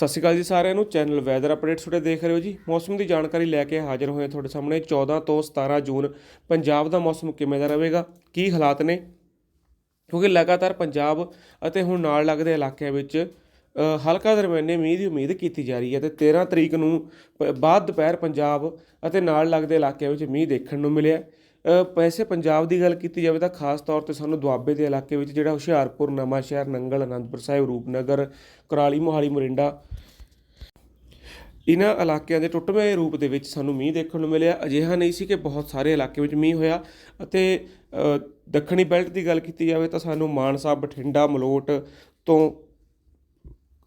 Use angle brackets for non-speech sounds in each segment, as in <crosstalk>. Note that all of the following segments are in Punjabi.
ਸਤਿ ਸ਼੍ਰੀ ਅਕਾਲ ਜੀ ਸਾਰਿਆਂ ਨੂੰ। ਚੈਨਲ ਵੈਦਰ ਅਪਡੇਟਸ ਤੁਹਾਡੇ ਦੇਖ ਰਹੇ ਹੋ ਜੀ। ਮੌਸਮ ਦੀ ਜਾਣਕਾਰੀ ਲੈ ਕੇ ਹਾਜ਼ਰ ਹੋਏ ਹਾਂ ਤੁਹਾਡੇ ਸਾਹਮਣੇ। 14 ਤੋਂ 17 ਜੂਨ ਪੰਜਾਬ ਦਾ ਮੌਸਮ ਕਿਵੇਂ ਦਾ ਰਹੇਗਾ ਕੀ ਹਾਲਾਤ ਨੇ? ਕਿਉਂਕਿ ਲਗਾਤਾਰ ਪੰਜਾਬ ਅਤੇ ਹੁਣ ਨਾਲ ਲੱਗਦੇ ਇਲਾਕਿਆਂ ਵਿੱਚ ਹਲਕਾ ਦਰਮਿਆਨੇ ਮੀਂਹ ਦੀ ਉਮੀਦ ਕੀਤੀ ਜਾ ਰਹੀ ਹੈ ਤੇ 13 ਤਰੀਕ ਨੂੰ ਪ- ਬਾਅਦ ਦੁਪਹਿਰ ਪੰਜਾਬ ਅਤੇ ਨਾਲ ਲੱਗਦੇ ਇਲਾਕਿਆਂ ਵਿੱਚ ਮੀਂਹ ਦੇਖਣ ਨੂੰ ਮਿਲਿਆ ਅ, ਵੈਸੇ ਪੰਜਾਬ ਦੀ ਗੱਲ ਕੀਤੀ ਜਾਵੇ ਤਾਂ ਖਾਸ ਤੌਰ ਤੇ ਸਾਨੂੰ ਦੁਆਬੇ ਦੇ ਇਲਾਕੇ ਵਿੱਚ ਜਿਹੜਾ ਹੁਸ਼ਿਆਰਪੁਰ ਨਵਾਂਸ਼ਹਿਰ ਨੰਗਲ ਅਨੰਦਪੁਰ ਸਾਹਿਬ ਰੂਪਨਗਰ ਕੁਰਾਲੀ ਮੋਹਾਲੀ ਮੋਰਿੰਡਾ ਇਹਨਾਂ ਇਲਾਕਿਆਂ ਦੇ ਟੁੱਟਵੇਂ ਰੂਪ ਦੇ ਵਿੱਚ ਸਾਨੂੰ ਮੀਂਹ ਦੇਖਣ ਨੂੰ ਮਿਲਿਆ। ਅਜਿਹਾ ਨਹੀਂ ਸੀ ਕਿ ਬਹੁਤ ਸਾਰੇ ਇਲਾਕੇ ਵਿੱਚ ਮੀਂਹ ਹੋਇਆ ਅਤੇ ਦੱਖਣੀ ਬੈਲਟ ਦੀ ਗੱਲ ਕੀਤੀ ਜਾਵੇ ਤਾਂ ਸਾਨੂੰ ਮਾਨਸਾ ਬਠਿੰਡਾ ਮਲੋਟ ਤੋਂ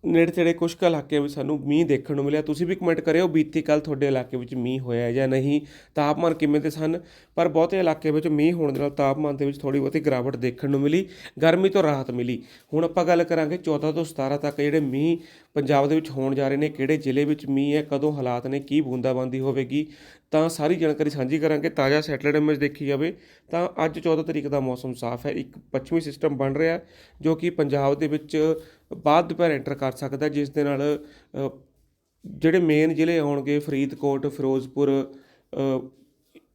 ਨੇੜੇ ਤੇੜੇ ਕੁਝ ਕੁ ਇਲਾਕਿਆਂ ਵਿੱਚ ਸਾਨੂੰ ਮੀਂਹ ਦੇਖਣ ਨੂੰ ਮਿਲਿਆ। ਤੁਸੀਂ ਵੀ ਕਮੈਂਟ ਕਰਿਓ ਬੀਤੀ ਕੱਲ ਤੁਹਾਡੇ ਇਲਾਕੇ ਵਿੱਚ ਮੀਂਹ ਹੋਇਆ ਜਾਂ ਨਹੀਂ, ਤਾਪਮਾਨ ਕਿਵੇਂ ਦੇ ਸਨ? ਪਰ ਬਹੁਤੇ ਇਲਾਕੇ ਵਿੱਚ ਮੀਂਹ ਹੋਣ ਦੇ ਨਾਲ ਤਾਪਮਾਨ ਦੇ ਵਿੱਚ ਥੋੜੀ ਬਹੁਤੀ ਗਿਰਾਵਟ ਦੇਖਣ ਨੂੰ ਮਿਲੀ, ਗਰਮੀ ਤੋਂ ਰਾਹਤ ਮਿਲੀ। ਹੁਣ ਆਪਾਂ ਗੱਲ ਕਰਾਂਗੇ 14 ਤੋਂ 17 ਤੱਕ ਜਿਹੜੇ ਮੀਂਹ ਪੰਜਾਬ ਦੇ ਵਿੱਚ ਹੋਣ ਜਾ ਰਹੇ ਨੇ, ਕਿਹੜੇ ਜ਼ਿਲ੍ਹੇ ਵਿੱਚ ਮੀਂਹ ਹੈ, ਕਦੋਂ ਹਾਲਾਤ ਨੇ, ਕੀ ਬੂੰਦਾਬਾਂਦੀ ਹੋਵੇਗੀ? ਤਾਂ ਸਾਰੀ ਜਾਣਕਾਰੀ ਸਾਂਝੀ ਕਰਾਂਗੇ। ਤਾਜ਼ਾ ਸੈਟੇਲਾਈਟ ਇਮੇਜ ਦੇਖੀ ਜਾਵੇ ਤਾਂ ਅੱਜ 14 ਤਰੀਕ ਦਾ ਮੌਸਮ ਸਾਫ਼ ਹੈ। ਇੱਕ ਪੱਛਮੀ ਸਿਸਟਮ ਬਣ ਰਿਹਾ ਜੋ ਕਿ ਪੰਜਾਬ ਦੇ ਵਿੱਚ ਬਾਅਦ ਦੁਪਹਿਰ ਐਂਟਰ ਕਰ ਸਕਦਾ, ਜਿਸ ਦੇ ਨਾਲ ਜਿਹੜੇ ਮੇਨ ਜ਼ਿਲ੍ਹੇ ਆਉਣਗੇ ਫਰੀਦਕੋਟ, ਫਿਰੋਜ਼ਪੁਰ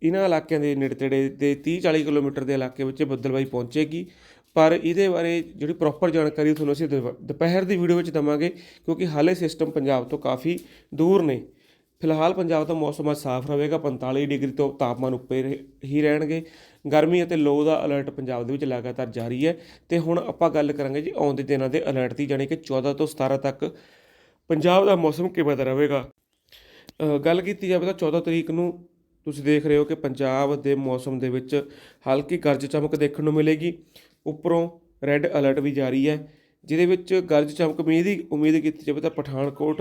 ਇਹਨਾਂ ਇਲਾਕਿਆਂ ਦੇ ਨੇੜੇ ਤੇੜੇ ਦੇ 30 40 ਕਿਲੋਮੀਟਰ ਦੇ ਇਲਾਕੇ ਵਿੱਚ ਬੱਦਲਬਾਈ ਪਹੁੰਚੇਗੀ। ਪਰ ਇਹਦੇ ਬਾਰੇ ਜਿਹੜੀ ਪ੍ਰੋਪਰ ਜਾਣਕਾਰੀ ਤੁਹਾਨੂੰ ਅਸੀਂ ਦੁਪ- ਦੁਪਹਿਰ ਦੀ ਵੀਡੀਓ ਵਿੱਚ ਦਵਾਂਗੇ, ਕਿਉਂਕਿ ਹਾਲੇ ਸਿਸਟਮ ਪੰਜਾਬ ਤੋਂ ਕਾਫੀ ਦੂਰ ਨੇ। ਫਿਲਹਾਲ ਪੰਜਾਬ ਦਾ ਮੌਸਮ ਅੱਜ ਸਾਫ਼ ਰਹੇਗਾ 45 ਡਿਗਰੀ ਤੋਂ ਤਾਪਮਾਨ ਉੱਪਰ ਹੀ ਰਹਿਣਗੇ। ਗਰਮੀ ਅਤੇ ਲੋ ਦਾ ਅਲਰਟ ਪੰਜਾਬ ਦੇ ਵਿੱਚ ਲਗਾਤਾਰ ਜਾਰੀ ਹੈ। ਤੇ ਹੁਣ ਆਪਾਂ ਗੱਲ ਕਰਾਂਗੇ ਜੀ ਆਉਂਦੇ ਦਿਨਾਂ ਦੇ ਅਲਰਟ ਦੀ, ਜਾਣੀ ਕਿ 14 ਤੋਂ 17 ਤੱਕ ਪੰਜਾਬ ਦਾ ਮੌਸਮ ਕਿਵੇਂ ਦਾ ਰਹੇਗਾ। ਗੱਲ ਕੀਤੀ ਜਾਵੇ ਤਾਂ 14 ਤਰੀਕ ਨੂੰ ਤੁਸੀਂ ਦੇਖ ਰਹੇ ਹੋ ਕਿ ਪੰਜਾਬ ਦੇ ਮੌਸਮ ਦੇ ਵਿੱਚ ਹਲਕੀ ਗਰਜ ਚਮਕ ਦੇਖਣ ਨੂੰ ਮਿਲੇਗੀ। ਉੱਪਰੋਂ ਰੈੱਡ ਅਲਰਟ ਵੀ ਜਾਰੀ ਹੈ, ਜਿਹਦੇ ਵਿੱਚ ਗਰਜ ਚਮਕ ਮੀਂਹ ਦੀ ਉਮੀਦ ਕੀਤੀ ਜਾਵੇ ਤਾਂ ਪਠਾਨਕੋਟ,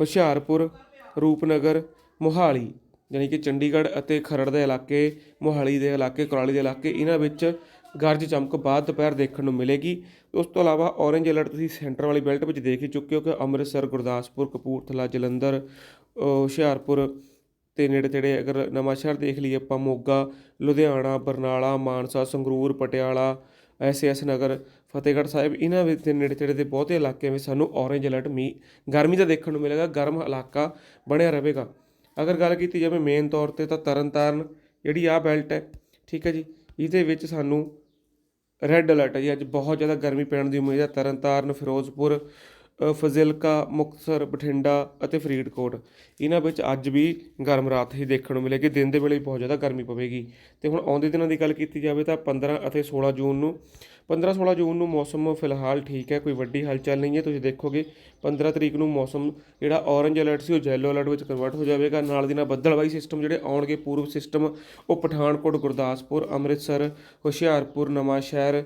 ਹੁਸ਼ਿਆਰਪੁਰ ਰੂਪਨਗਰ, ਮੋਹਾਲੀ, ਯਾਨੀ ਕਿ ਚੰਡੀਗੜ੍ਹ ਅਤੇ ਖਰੜ ਦੇ ਇਲਾਕੇ, ਮੋਹਾਲੀ ਦੇ ਇਲਾਕੇ, ਕੁਰਾਲੀ ਦੇ ਇਲਾਕੇ, ਇਹਨਾਂ ਵਿੱਚ ਗਰਜ ਚਮਕ ਬਾਅਦ ਦੁਪਹਿਰ ਦੇਖਣ ਨੂੰ ਮਿਲੇਗੀ। ਉਸ ਤੋਂ ਇਲਾਵਾ ਔਰੇਂਜ ਅਲਰਟ ਤੁਸੀਂ ਸੈਂਟਰ ਵਾਲੀ ਬੈਲਟ ਵਿੱਚ ਦੇਖ ਹੀ ਚੁੱਕੇ ਹੋ ਕਿ ਅੰਮ੍ਰਿਤਸਰ, ਗੁਰਦਾਸਪੁਰ, ਕਪੂਰਥਲਾ, ਜਲੰਧਰ ਹੁਸ਼ਿਆਰਪੁਰ ਤੇ ਨੇੜੇ ਤੇੜੇ ਅਗਰ ਨਵਾਂਸ਼ਹਿਰ ਦੇਖ ਲਈਏ ਆਪਾਂ ਮੋਗਾ, ਲੁਧਿਆਣਾ, ਬਰਨਾਲਾ, ਮਾਨਸਾ, ਸੰਗਰੂਰ, ਪਟਿਆਲਾ ਐਸਐਸ ਨਗਰ ਫਤਿਹਗੜ੍ਹ ਸਾਹਿਬ, ਇਹਨਾਂ ਵਿੱਚ ਦੇ ਨੇੜੇ ਤੇੜੇ ਦੇ ਬਹੁਤੇ ਇਲਾਕਿਆਂ ਵਿੱਚ ਸਾਨੂੰ ਔਰੇਂਜ ਅਲਰਟ ਮੀ, ਗਰਮੀ ਦਾ ਦੇਖਣ ਨੂੰ ਮਿਲੇਗਾ, ਗਰਮ ਇਲਾਕਾ ਬਣਿਆ ਰਹੇਗਾ। ਅਗਰ ਗੱਲ ਕੀਤੀ ਜਾਵੇ ਮੇਨ ਤੌਰ ਤੇ ਤਾਂ ਤਰਨਤਾਰਨ ਜਿਹੜੀ ਆ ਬੈਲਟ ਹੈ, ਠੀਕ ਹੈ ਜੀ, ਇਹਦੇ ਵਿੱਚ ਸਾਨੂੰ ਰੈੱਡ ਅਲਰਟ ਹੈ ਜੀ, ਅੱਜ ਬਹੁਤ ਜ਼ਿਆਦਾ ਗਰਮੀ ਪੈਣ ਦੀ ਉਮੀਦ ਹੈ। ਤਰਨਤਾਰਨ, ਫਿਰੋਜ਼ਪੁਰ ਫਜ਼ਿਲਕਾ, ਮੁਕਤਸਰ, ਬਠਿੰਡਾ ਅਤੇ ਫਰੀਦਕੋਟ। ਇਹਨਾਂ ਵਿੱਚ ਅੱਜ ਵੀ ਗਰਮ ਰਾਤ ਹੀ ਦੇਖਣ ਨੂੰ ਮਿਲੇਗੀ। ਦਿਨ ਦੇ ਵੇਲੇ ਬਹੁਤ ਜ਼ਿਆਦਾ ਗਰਮੀ ਪਵੇਗੀ। ਤੇ ਹੁਣ ਆਉਂਦੇ ਦਿਨਾਂ ਦੀ ਗੱਲ ਕੀਤੀ ਜਾਵੇ ਤਾਂ 15 ਅਤੇ 16 ਜੂਨ ਨੂੰ 15 16 ਜੂਨ ਨੂੰ ਮੌਸਮ ਫਿਲਹਾਲ ਠੀਕ ਹੈ, ਕੋਈ ਵੱਡੀ ਹਲਚਲ ਨਹੀਂ ਹੈ। ਤੁਸੀਂ ਦੇਖੋਗੇ 15 ਤਰੀਕ ਨੂੰ ਮੌਸਮ ਜਿਹੜਾ ਔਰੇਂਜ ਅਲਰਟ ਸੀ, ਉਹ ਯੈਲੋ ਅਲਰਟ ਵਿੱਚ ਕਨਵਰਟ ਹੋ ਜਾਵੇਗਾ। ਨਾਲ ਦੀ ਨਾਲ ਬੱਦਲਬਾਈ ਸਿਸਟਮ ਜਿਹੜੇ ਆਉਣਗੇ ਪੂਰਬ ਸਿਸਟਮ ਉਹ ਪਠਾਨਕੋਟ, ਗੁਰਦਾਸਪੁਰ, ਅੰਮ੍ਰਿਤਸਰ, ਹੁਸ਼ਿਆਰਪੁਰ, ਨਵਾਂਸ਼ਹਿਰ ਰ-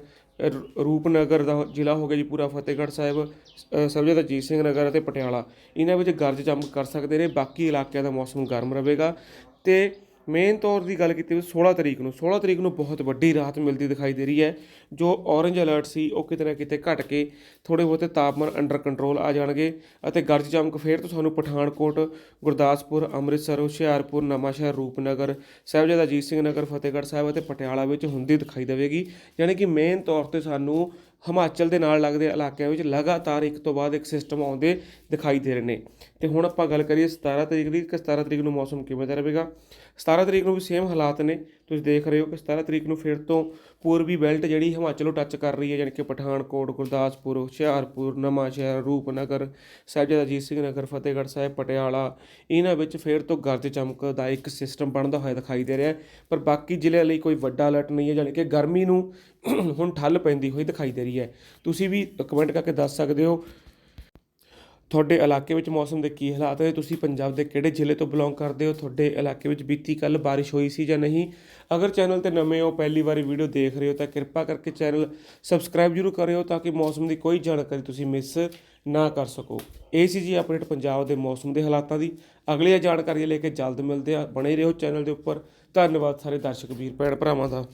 ਰੂਪਨਗਰ ਦਾ ਜ਼ਿਲ੍ਹਾ ਹੋ ਗਿਆ ਜੀ ਪੂਰਾ ਫਤਿਹਗੜ੍ਹ ਸਾਹਿਬ ਅ, ਸਰਬਜੀਤ ਅਜੀਤ ਸਿੰਘ ਨਗਰ ਅਤੇ ਪਟਿਆਲਾ। ਇਹਨਾਂ ਵਿੱਚ ਗਰਜ ਚਮਕ ਕਰ ਸਕਦੇ ਨੇ ਬਾਕੀ ਇਲਾਕਿਆਂ ਦਾ ਮੌਸਮ ਗਰਮ ਰਹੇਗਾ ਤੇ ਮੇਨ ਤੌਰ ਦੀ ਗੱਲ ਕੀਤੀ ਵੀ 16 ਤਰੀਕ ਨੂੰ 16 ਤਰੀਕ ਨੂੰ ਬਹੁਤ ਵੱਡੀ ਰਾਹਤ ਮਿਲਦੀ ਦਿਖਾਈ ਦੇ ਰਹੀ ਹੈ। ਜੋ ਔਰੇਂਜ ਅਲਰਟ ਸੀ, ਉਹ ਕਿਤੇ ਨਾ ਕਿਤੇ ਘਟ ਕੇ ਥੋੜੇ ਬਹੁਤੇ ਤਾਪਮਾਨ ਅੰਡਰ ਕੰਟਰੋਲ ਆ ਜਾਣਗੇ ਅਤੇ ਗਰਜ ਚਮਕ ਫੇਰ ਤੋਂ ਸਾਨੂੰ ਪਠਾਨਕੋਟ, ਗੁਰਦਾਸਪੁਰ, ਅੰਮ੍ਰਿਤਸਰ, ਹੁਸ਼ਿਆਰਪੁਰ, ਨਵਾਂਸ਼ਹਿਰ, ਰੂਪਨਗਰ, ਸਾਹਿਬਜ਼ਾਦਾ ਅਜੀਤ ਸਿੰਘ ਨਗਰ, ਫਤਿਹਗੜ੍ਹ ਸਾਹਿਬ ਅਤੇ ਪਟਿਆਲਾ ਵਿੱਚ ਹੁੰਦੀ ਦਿਖਾਈ ਦੇਵੇਗੀ। ਯਾਨੀ ਕਿ ਮੇਨ ਤੌਰ ਤੇ ਸਾਨੂੰ ਹਿਮਾਚਲ ਦੇ ਨਾਲ ਲੱਗਦੇ ਇਲਾਕਿਆਂ ਵਿੱਚ ਲਗਾਤਾਰ ਇੱਕ ਤੋਂ ਬਾਅਦ ਇੱਕ ਸਿਸਟਮ ਆਉਂਦੇ ਦਿਖਾਈ ਦੇ ਰਹੇ ਨੇ। ਤੇ ਹੁਣ ਆਪਾਂ ਗੱਲ ਕਰੀਏ 17 ਤਰੀਕ ਦੀ ਕਿ 17 ਤਰੀਕ ਨੂੰ ਮੌਸਮ ਕਿਵੇਂ ਦਾ ਰਹੇਗਾ। 17 ਤਰੀਕ ਨੂੰ ਵੀ ਸੇਮ ਹਾਲਾਤ ਨੇ। ਤੁਸੀਂ ਦੇਖ ਰਹੇ ਹੋ ਕਿ 17 ਤਰੀਕ ਨੂੰ ਫਿਰ ਤੋਂ ਪੂਰਬੀ ਬੈਲਟ ਜਿਹੜੀ ਹਿਮਾਚਲ ਨੂੰ ਟੱਚ ਕਰ ਰਹੀ ਹੈ, ਯਾਨੀ ਕਿ ਪਠਾਨਕੋਟ, ਗੁਰਦਾਸਪੁਰ, ਹੁਸ਼ਿਆਰਪੁਰ, ਨਵਾਂਸ਼ਹਿਰ, ਰੂਪਨਗਰ, ਸਾਹਿਬਜ਼ਾਦਾ ਅਜੀਤ ਸਿੰਘ ਨਗਰ, ਫਤਿਹਗੜ੍ਹ ਸਾਹਿਬ, ਪਟਿਆਲਾ, ਇਹਨਾਂ ਵਿੱਚ ਫਿਰ ਤੋਂ ਗਰਜ ਚਮਕ ਦਾ ਇੱਕ ਸਿਸਟਮ ਬਣਦਾ ਹੋਇਆ ਦਿਖਾਈ ਦੇ ਰਿਹਾ ਪਰ ਬਾਕੀ ਜ਼ਿਲ੍ਹਿਆਂ ਲਈ ਕੋਈ ਵੱਡਾ ਅਲਰਟ ਨਹੀਂ ਹੈ, ਯਾਨੀ ਕਿ ਗਰਮੀ ਨੂੰ <clears throat> ਹੁਣ ਠੱਲ ਪੈਂਦੀ ਹੋਈ ਦਿਖਾਈ ਦੇ ਰਹੀ ਹੈ। ਤੁਸੀਂ ਵੀ ਕਮੈਂਟ ਕਰਕੇ ਦੱਸ ਸਕਦੇ ਹੋ, ਤੁਹਾਡੇ ਇਲਾਕੇ ਵਿੱਚ ਮੌਸਮ ਦੇ ਕੀ ਹਾਲਾਤ ਹੈ ਤੁਸੀਂ ਪੰਜਾਬ ਦੇ ਕਿਹੜੇ ਜ਼ਿਲ੍ਹੇ ਤੋਂ ਬਿਲੋਂਗ ਕਰਦੇ ਹੋ? ਤੁਹਾਡੇ ਇਲਾਕੇ ਵਿੱਚ ਬੀਤੀ ਕੱਲ ਬਾਰਿਸ਼ ਹੋਈ ਸੀ ਜਾਂ ਨਹੀਂ? ਅਗਰ ਚੈਨਲ ਤੇ ਨਵੇਂ ਹੋ, ਪਹਿਲੀ ਵਾਰੀ ਵੀਡੀਓ ਦੇਖ ਰਹੇ ਹੋ ਤਾਂ ਕਿਰਪਾ ਕਰਕੇ ਚੈਨਲ ਸਬਸਕ੍ਰਾਈਬ ਜ਼ਰੂਰ ਕਰਿਓ ਤਾਂ ਕਿ ਮੌਸਮ ਦੀ ਕੋਈ ਜਾਣਕਾਰੀ ਤੁਸੀਂ ਮਿਸ ਨਾ ਕਰ ਸਕੋ। ਇਹ ਸੀ ਜੀ ਅਪਡੇਟ ਪੰਜਾਬ ਦੇ ਮੌਸਮ ਦੇ ਹਾਲਾਤਾਂ ਦੀ। ਅਗਲੀ ਜਾਣਕਾਰੀ ਲੈ ਕੇ ਜਲਦ ਮਿਲਦੇ ਆ ਬਣੇ ਰਹੋ ਚੈਨਲ ਦੇ ਉੱਪਰ। ਧੰਨਵਾਦ ਸਾਰੇ ਦਰਸ਼ਕ, ਵੀਰ, ਭੈਣ, ਭਰਾਵਾਂ ਦਾ।